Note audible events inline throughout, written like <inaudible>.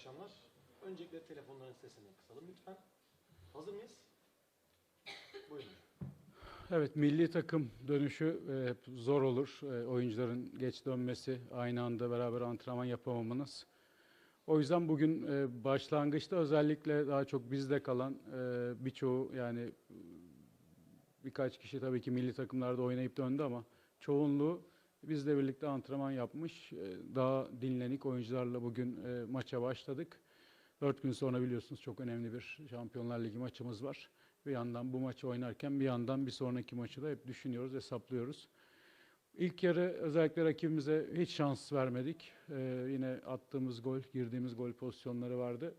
akşamlar. Öncelikle telefonların sesini kısalım lütfen. Hazır mıyız? Buyurun. Evet, milli takım dönüşü e, zor olur. E, oyuncuların geç dönmesi, aynı anda beraber antrenman yapamamanız. O yüzden bugün e, başlangıçta özellikle daha çok bizde kalan e, birçoğu yani birkaç kişi tabii ki milli takımlarda oynayıp döndü ama çoğunluğu bizle birlikte antrenman yapmış. E, daha dinlenik oyuncularla bugün e, maça başladık. Dört gün sonra biliyorsunuz çok önemli bir Şampiyonlar Ligi maçımız var. Bir yandan bu maçı oynarken bir yandan bir sonraki maçı da hep düşünüyoruz, hesaplıyoruz. İlk yarı özellikle rakibimize hiç şans vermedik. Ee, yine attığımız gol, girdiğimiz gol pozisyonları vardı.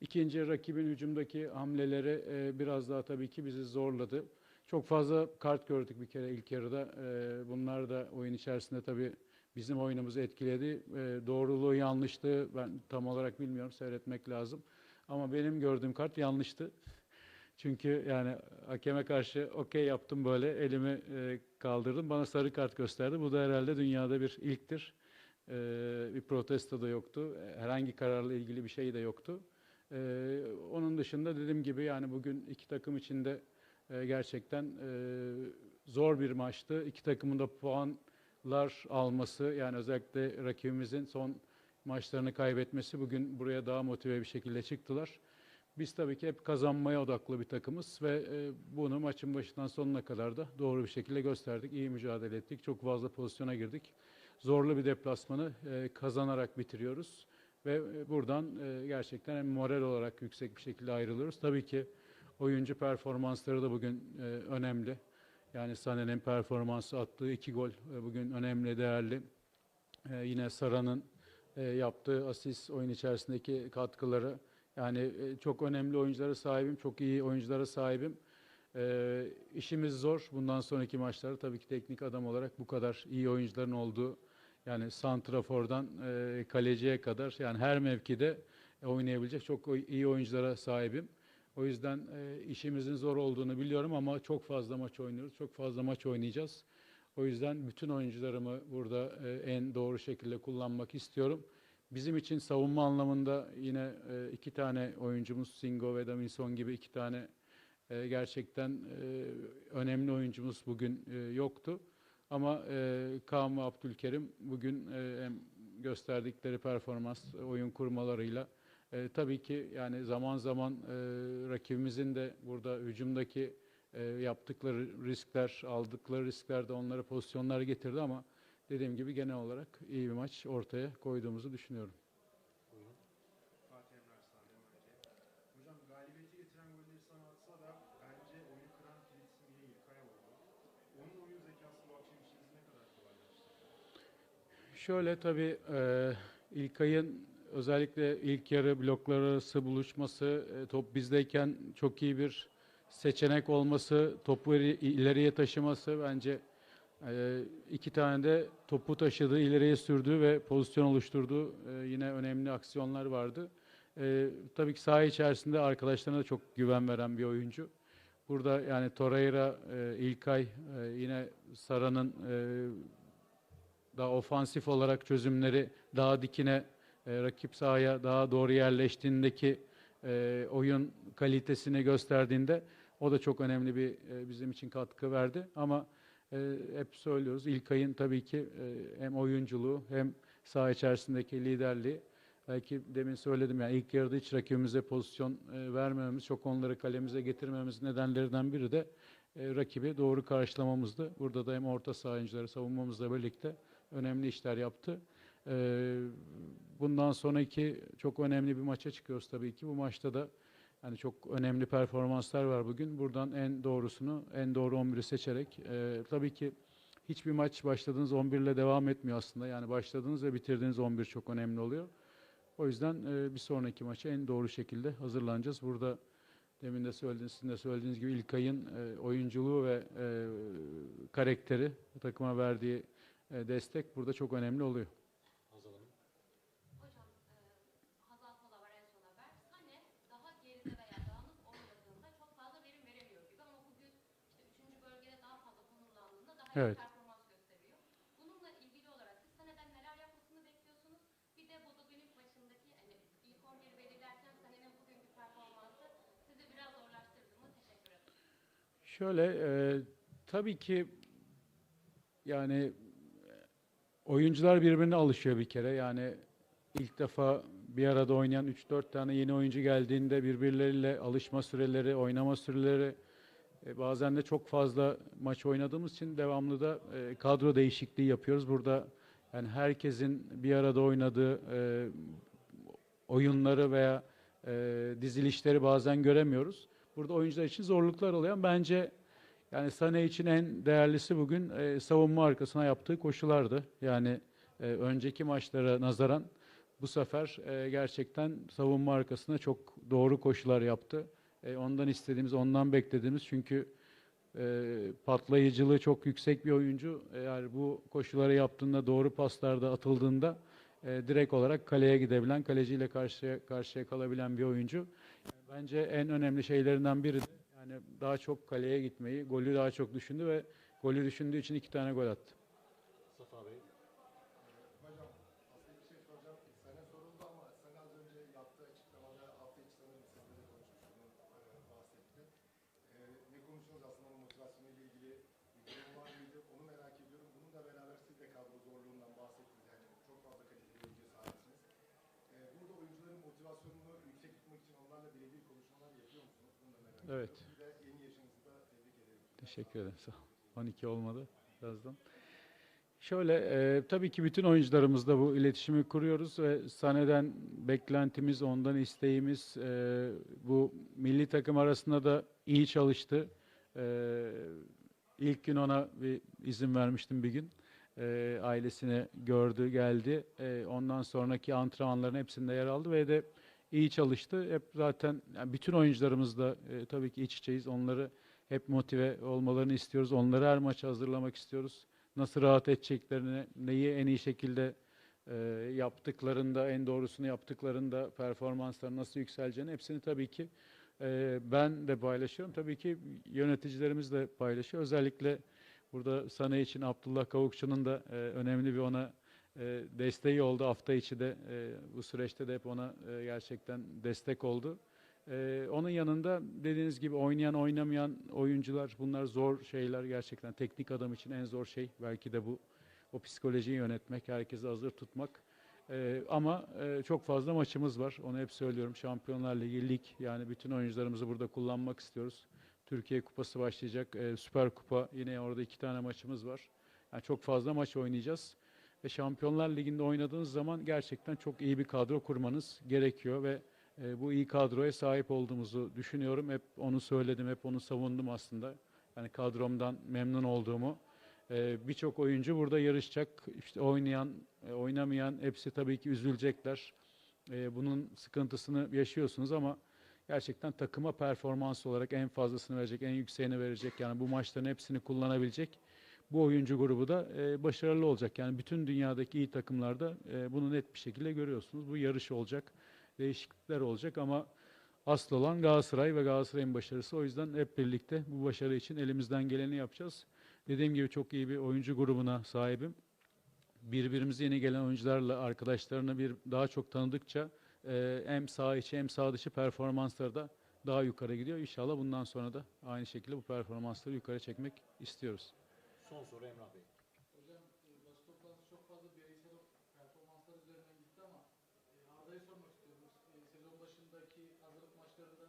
İkinci rakibin hücumdaki hamleleri e, biraz daha tabii ki bizi zorladı. Çok fazla kart gördük bir kere ilk yarıda. Ee, bunlar da oyun içerisinde tabii bizim oyunumuzu etkiledi. Ee, doğruluğu yanlıştı. Ben tam olarak bilmiyorum, seyretmek lazım. Ama benim gördüğüm kart yanlıştı. <laughs> Çünkü yani hakeme karşı okey yaptım böyle elimi e, kaldırdım. Bana sarı kart gösterdi. Bu da herhalde dünyada bir ilktir. E, bir protesto da yoktu. Herhangi kararla ilgili bir şey de yoktu. E, onun dışında dediğim gibi yani bugün iki takım içinde e, gerçekten e, zor bir maçtı. İki takımın da puanlar alması yani özellikle rakibimizin son maçlarını kaybetmesi bugün buraya daha motive bir şekilde çıktılar. Biz tabii ki hep kazanmaya odaklı bir takımız ve e, bunu maçın başından sonuna kadar da doğru bir şekilde gösterdik. İyi mücadele ettik. Çok fazla pozisyona girdik. Zorlu bir deplasmanı e, kazanarak bitiriyoruz. Ve e, buradan e, gerçekten hem moral olarak yüksek bir şekilde ayrılıyoruz. Tabii ki oyuncu performansları da bugün e, önemli. Yani Sané'nin performansı attığı iki gol e, bugün önemli, değerli. E, yine Sara'nın e, yaptığı asist oyun içerisindeki katkıları yani e, çok önemli oyunculara sahibim, çok iyi oyunculara sahibim. E, işimiz zor. Bundan sonraki maçlarda tabii ki teknik adam olarak bu kadar iyi oyuncuların olduğu yani santrafordan e, kaleciye kadar yani her mevkide oynayabilecek çok iyi oyunculara sahibim. O yüzden e, işimizin zor olduğunu biliyorum ama çok fazla maç oynuyoruz, çok fazla maç oynayacağız. O yüzden bütün oyuncularımı burada e, en doğru şekilde kullanmak istiyorum. Bizim için savunma anlamında yine e, iki tane oyuncumuz Singo ve Davinson gibi iki tane e, gerçekten e, önemli oyuncumuz bugün e, yoktu. Ama e, Kaan ve Abdülkerim bugün e, hem gösterdikleri performans, oyun kurmalarıyla e, tabii ki yani zaman zaman e, rakibimizin de burada hücumdaki e, yaptıkları riskler, aldıkları riskler de onlara pozisyonlar getirdi ama dediğim gibi genel olarak iyi bir maç ortaya koyduğumuzu düşünüyorum. Buyurun. Fatih Emre Arslan'dan önce. Hocam galibiyeti getiren golleri sana atsa da bence oyunu kıran kilit İlkay oldu. Onun oyun zekası bu akşam işinizi ne kadar kolaylaştırdı? Şöyle tabii e, İlkay'ın özellikle ilk yarı bloklar arası buluşması, e, top bizdeyken çok iyi bir seçenek olması, topu ileri- ileriye taşıması bence e, iki tane de topu taşıdığı, ileriye sürdüğü ve pozisyon oluşturduğu e, yine önemli aksiyonlar vardı. Tabii ki saha içerisinde arkadaşlarına da çok güven veren bir oyuncu. Burada yani Torreira, İlkay, yine Sara'nın daha ofansif olarak çözümleri daha dikine e, rakip sahaya daha doğru yerleştiğindeki e, oyun kalitesini gösterdiğinde o da çok önemli bir e, bizim için katkı verdi. Ama e, hep söylüyoruz İlkay'ın tabii ki e, hem oyunculuğu hem saha içerisindeki liderliği belki demin söyledim yani ilk yarıda hiç rakibimize pozisyon e, vermememiz, çok onları kalemize getirmemiz nedenlerinden biri de e, rakibi doğru karşılamamızdı. Burada da hem orta saha oyuncuları savunmamızla birlikte önemli işler yaptı. Ee, bundan sonraki çok önemli bir maça çıkıyoruz tabii ki. Bu maçta da yani çok önemli performanslar var bugün. Buradan en doğrusunu, en doğru 11'i seçerek e, tabii ki hiçbir maç başladığınız 11 ile devam etmiyor aslında. Yani başladığınız ve bitirdiğiniz 11 çok önemli oluyor. O yüzden e, bir sonraki maça en doğru şekilde hazırlanacağız. Burada demin de söylediğiniz, sizin de söylediğiniz gibi İlkay'ın e, oyunculuğu ve e, karakteri, takıma verdiği e, destek burada çok önemli oluyor. Evet. performans gösteriyor. Bununla ilgili olarak siz seneden neler yapmasını bekliyorsunuz? Bir de Bodogli'nin maçındaki hani ilk 11 belirlerken senenin bugünkü performansı sizi biraz zorlaştırdı mı? Teşekkür. Şöyle e, tabii ki yani oyuncular birbirine alışıyor bir kere. Yani ilk defa bir arada oynayan 3-4 tane yeni oyuncu geldiğinde birbirleriyle alışma süreleri, oynama süreleri bazen de çok fazla maç oynadığımız için devamlı da e, kadro değişikliği yapıyoruz. Burada yani herkesin bir arada oynadığı e, oyunları veya e, dizilişleri bazen göremiyoruz. Burada oyuncular için zorluklar oluyor. Bence yani Sané için en değerlisi bugün e, savunma arkasına yaptığı koşulardı. Yani e, önceki maçlara nazaran bu sefer e, gerçekten savunma arkasına çok doğru koşular yaptı. E, ondan istediğimiz, ondan beklediğimiz çünkü e, patlayıcılığı çok yüksek bir oyuncu. Eğer bu koşuları yaptığında, doğru paslarda atıldığında e, direkt olarak kaleye gidebilen, kaleciyle karşıya karşıya kalabilen bir oyuncu. Bence en önemli şeylerinden biri de yani daha çok kaleye gitmeyi, golü daha çok düşündü ve golü düşündüğü için iki tane gol attı. Safa Bey. Hocam aslında bir şey soracağım. Sana soruldu ama sen az önce yaptığı açıklamada hafta içi sanırım sizle de konuşmuştunuz, e, bahsetti. E, ne konuştunuz aslında o motivasyonu ile ilgili bir durum var mıydı? Onu merak ediyorum. Bununla beraber siz de kadro zorluğundan bahsettiniz. Yani çok fazla kaliteli oyuncuya sahipsiniz. E, burada oyuncuların motivasyonunu yüksek tutmak için onlarla birebir konuşmalar yapıyor musunuz? Bunu da merak Evet. ediyorum. Bir de yeni yaşınızı da tebrik ederim. Teşekkür ederim. Sağ ol. 12 olmadı birazdan. Şöyle e, tabii ki bütün oyuncularımızla bu iletişimi kuruyoruz ve Sane'den beklentimiz, ondan isteğimiz e, bu milli takım arasında da iyi çalıştı. E, ilk gün ona bir izin vermiştim bir gün. E, ailesini gördü, geldi. E, ondan sonraki antrenmanların hepsinde yer aldı ve de iyi çalıştı. Hep zaten yani bütün oyuncularımızla e, tabii ki iç içeyiz. Onları hep motive olmalarını istiyoruz. Onları her maça hazırlamak istiyoruz. Nasıl rahat edeceklerini, neyi en iyi şekilde e, yaptıklarında, en doğrusunu yaptıklarında performansları nasıl yükseleceğini hepsini tabii ki e, ben de paylaşıyorum. Tabii ki yöneticilerimiz de paylaşıyor. Özellikle burada Sané için Abdullah Kavukçu'nun da e, önemli bir ona e, desteği oldu. Hafta içi de e, bu süreçte de hep ona e, gerçekten destek oldu. Ee, onun yanında dediğiniz gibi oynayan oynamayan oyuncular bunlar zor şeyler. Gerçekten teknik adam için en zor şey belki de bu. O psikolojiyi yönetmek herkesi hazır tutmak. Ee, ama e, çok fazla maçımız var. Onu hep söylüyorum. Şampiyonlar Ligi lig. Yani bütün oyuncularımızı burada kullanmak istiyoruz Türkiye Kupası başlayacak e, Süper Kupa yine orada iki tane maçımız var yani çok fazla maç oynayacağız ve Şampiyonlar Ligi'nde oynadığınız zaman gerçekten çok iyi bir kadro kurmanız gerekiyor ve e, bu iyi kadroya sahip olduğumuzu düşünüyorum. Hep onu söyledim, hep onu savundum aslında. Yani kadromdan memnun olduğumu. E, Birçok oyuncu burada yarışacak. İşte oynayan, e, oynamayan hepsi tabii ki üzülecekler. E, bunun sıkıntısını yaşıyorsunuz ama gerçekten takıma performans olarak en fazlasını verecek, en yükseğini verecek. Yani bu maçların hepsini kullanabilecek. Bu oyuncu grubu da e, başarılı olacak. Yani bütün dünyadaki iyi takımlarda e, bunu net bir şekilde görüyorsunuz. Bu yarış olacak değişiklikler olacak ama asıl olan Galatasaray ve Galatasaray'ın başarısı. O yüzden hep birlikte bu başarı için elimizden geleni yapacağız. Dediğim gibi çok iyi bir oyuncu grubuna sahibim. Birbirimize yeni gelen oyuncularla arkadaşlarını bir daha çok tanıdıkça e, hem sağ içi hem sağ dışı performansları da daha yukarı gidiyor. İnşallah bundan sonra da aynı şekilde bu performansları yukarı çekmek istiyoruz. Son soru Emrah Bey. Hocam e, basın toplantısı çok fazla bireysel performanslar üzerinden gitti ama e, Arda'yı sormak istiyorum. E, Sezon başındaki hazırlık maçlarında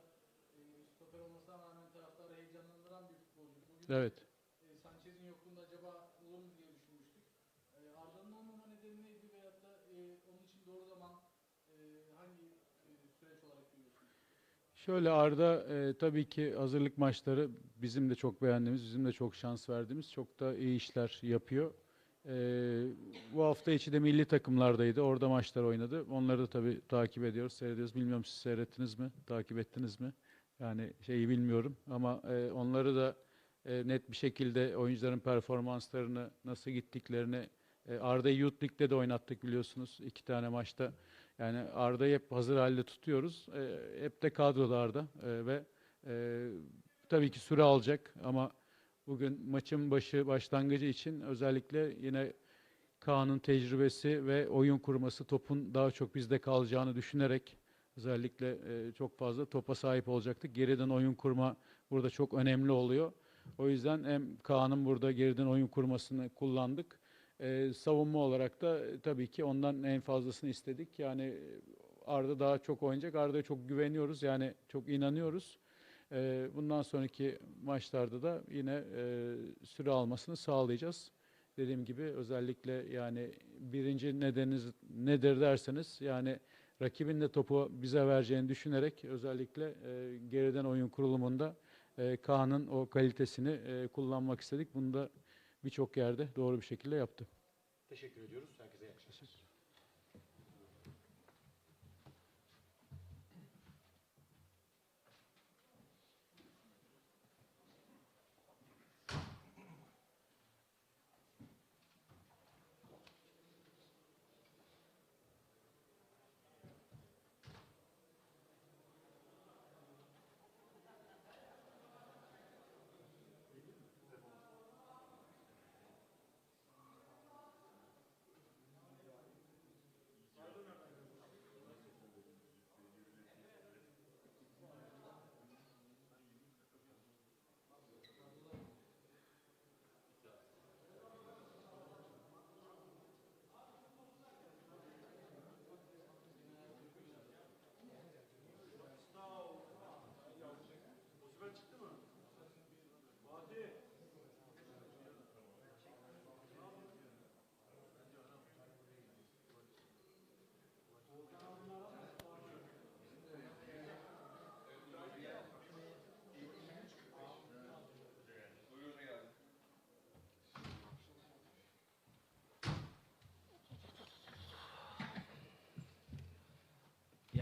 stoper olmasına rağmen taraftarı heyecanlandıran bir futbolcu. Bugün Evet. e, Sanchez'in yokluğunda acaba olur mu diye düşünmüştük. E, Arda'nın olmama nedeni neydi veyahut da e, onun için doğru zaman e, hangi e, süreç olarak görüyorsunuz? Şöyle Arda e, tabii ki hazırlık maçları bizim de çok beğendiğimiz, bizim de çok şans verdiğimiz çok da iyi işler yapıyor. E, bu hafta içi de milli takımlardaydı. Orada maçlar oynadı. Onları da tabii takip ediyoruz, seyrediyoruz. Bilmiyorum siz seyrettiniz mi, takip ettiniz mi? Yani şeyi bilmiyorum ama e, onları da e, net bir şekilde oyuncuların performanslarını, nasıl gittiklerini e, Arda'yı Youth League'de de oynattık biliyorsunuz iki tane maçta. Yani Arda'yı hep hazır halde tutuyoruz. E, hep de kadroda Arda E, ve e, tabii ki süre alacak ama bugün maçın başı başlangıcı için özellikle yine Kaan'ın tecrübesi ve oyun kurması topun daha çok bizde kalacağını düşünerek özellikle e, çok fazla topa sahip olacaktık. Geriden oyun kurma burada çok önemli oluyor. O yüzden hem Kaan'ın burada geriden oyun kurmasını kullandık. Ee, savunma olarak da e, tabii ki ondan en fazlasını istedik. Yani e, Arda daha çok oynayacak. Arda'ya çok güveniyoruz. Yani çok inanıyoruz. Ee, bundan sonraki maçlarda da yine e, süre almasını sağlayacağız. Dediğim gibi özellikle yani birinci nedeniniz nedir derseniz yani rakibin de topu bize vereceğini düşünerek özellikle e, geriden oyun kurulumunda e, Kaan'ın o kalitesini e, kullanmak istedik. Bunu da birçok yerde doğru bir şekilde yaptı. Teşekkür ediyoruz. Herkese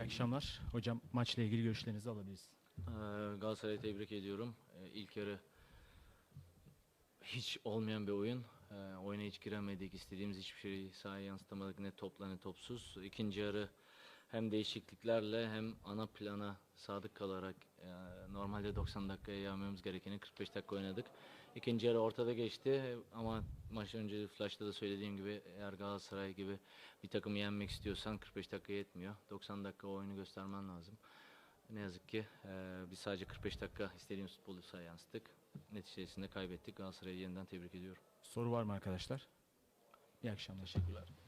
Akşamlar. Hocam maçla ilgili görüşlerinizi alabiliriz. Ee, Galatasaray'ı tebrik ediyorum. Ee, İlk yarı hiç olmayan bir oyun. Ee, Oyuna hiç giremedik. istediğimiz hiçbir şeyi sahaya yansıtamadık. Ne topla ne topsuz. İkinci yarı hem değişikliklerle hem ana plana sadık kalarak e, normalde 90 dakikaya yağmamız gerekeni 45 dakika oynadık. İkinci yarı ortada geçti ama maç önce flash'ta da söylediğim gibi eğer Galatasaray gibi bir takımı yenmek istiyorsan 45 dakika yetmiyor. 90 dakika oyunu göstermen lazım. Ne yazık ki eee, biz sadece 45 dakika istediğimiz futbolu sahaya yansıttık. Neticesinde kaybettik. Galatasaray'ı yeniden tebrik ediyorum. Soru var mı arkadaşlar? İyi akşamlar. Teşekkürler.